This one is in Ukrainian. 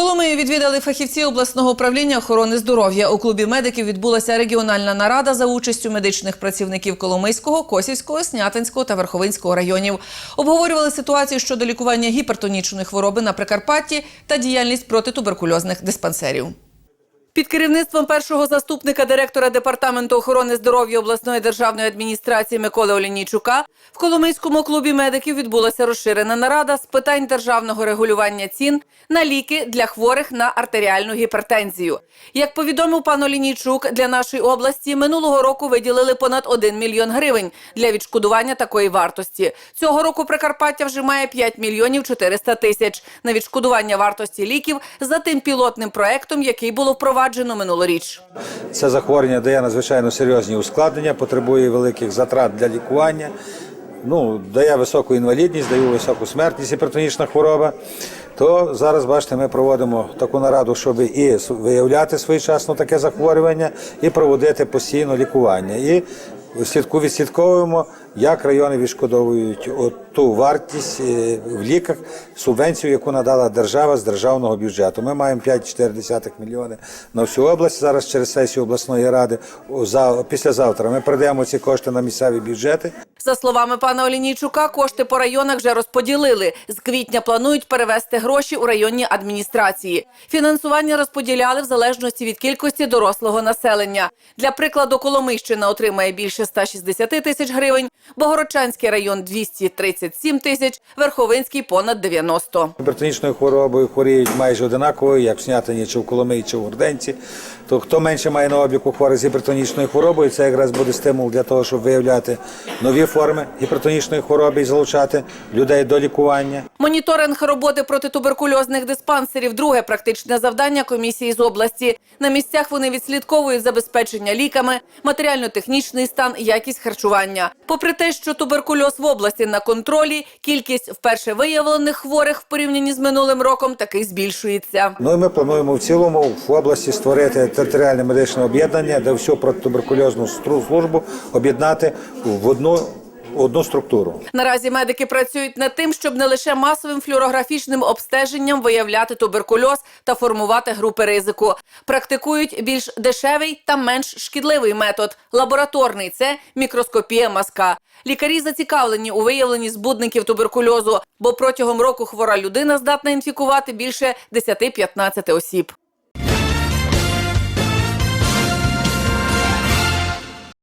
Коломию відвідали фахівці обласного управління охорони здоров'я. У клубі медиків відбулася регіональна нарада за участю медичних працівників Коломийського, Косівського, Снятинського та Верховинського районів. Обговорювали ситуацію щодо лікування гіпертонічної хвороби на Прикарпатті та діяльність протитуберкульозних диспансерів. Під керівництвом першого заступника директора департаменту охорони здоров'я обласної державної адміністрації Миколи Олінійчука в Коломийському клубі медиків відбулася розширена нарада з питань державного регулювання цін на ліки для хворих на артеріальну гіпертензію. Як повідомив пан Олінійчук, для нашої області минулого року виділили понад 1 мільйон гривень для відшкодування такої вартості. Цього року Прикарпаття вже має 5 мільйонів 400 тисяч на відшкодування вартості ліків за тим пілотним проектом, який було впроваджено минулоріч. Це захворювання дає надзвичайно серйозні ускладнення, потребує великих затрат для лікування. Ну, дає високу інвалідність, дає високу смертність гіпертонічна хвороба. То зараз, бачите, ми проводимо таку нараду, щоб і виявляти своєчасно таке захворювання, і проводити постійно лікування. І відслідковуємо, як райони відшкодовують от ту вартість е, в ліках, субвенцію, яку надала держава з державного бюджету. Ми маємо 5,4 мільйони на всю область. Зараз через сесію обласної ради за післязавтра ми передаємо ці кошти на місцеві бюджети. За словами пана Олінійчука, кошти по районах вже розподілили. З квітня планують перевести гроші у районні адміністрації. Фінансування розподіляли в залежності від кількості дорослого населення. Для прикладу, Коломийщина отримає більше 160 тисяч гривень, Богородчанський район 237 тисяч, Верховинський понад 90. Гіпертонічною хворобою хворіють майже одинаково, як в Снятині, чи в Коломиї, чи в Горденці. То хто менше має на обліку хворих з гіпертонічною хворобою, це якраз буде стимул для того, щоб виявляти нові форми гіпертонічної хвороби і залучати людей до лікування. Моніторинг роботи протитуберкульозних диспансерів друге практичне завдання комісії з області. На місцях вони відслідковують забезпечення ліками, матеріально-технічний стан, якість харчування. Попри те, що туберкульоз в області на контролі, кількість вперше виявлених хворих в порівнянні з минулим роком таки збільшується. Ну і ми плануємо в цілому в області створити територіальне медичне об'єднання, де всю протитуберкульозну службу об'єднати в одну, одну структуру. Наразі медики працюють над тим, щоб не лише масовим флюорографічним обстеженням виявляти туберкульоз та формувати групи ризику. Практикують більш дешевий та менш шкідливий метод лабораторний це мікроскопія мазка. Лікарі зацікавлені у виявленні збудників туберкульозу, бо протягом року хвора людина здатна інфікувати більше 10-15 осіб.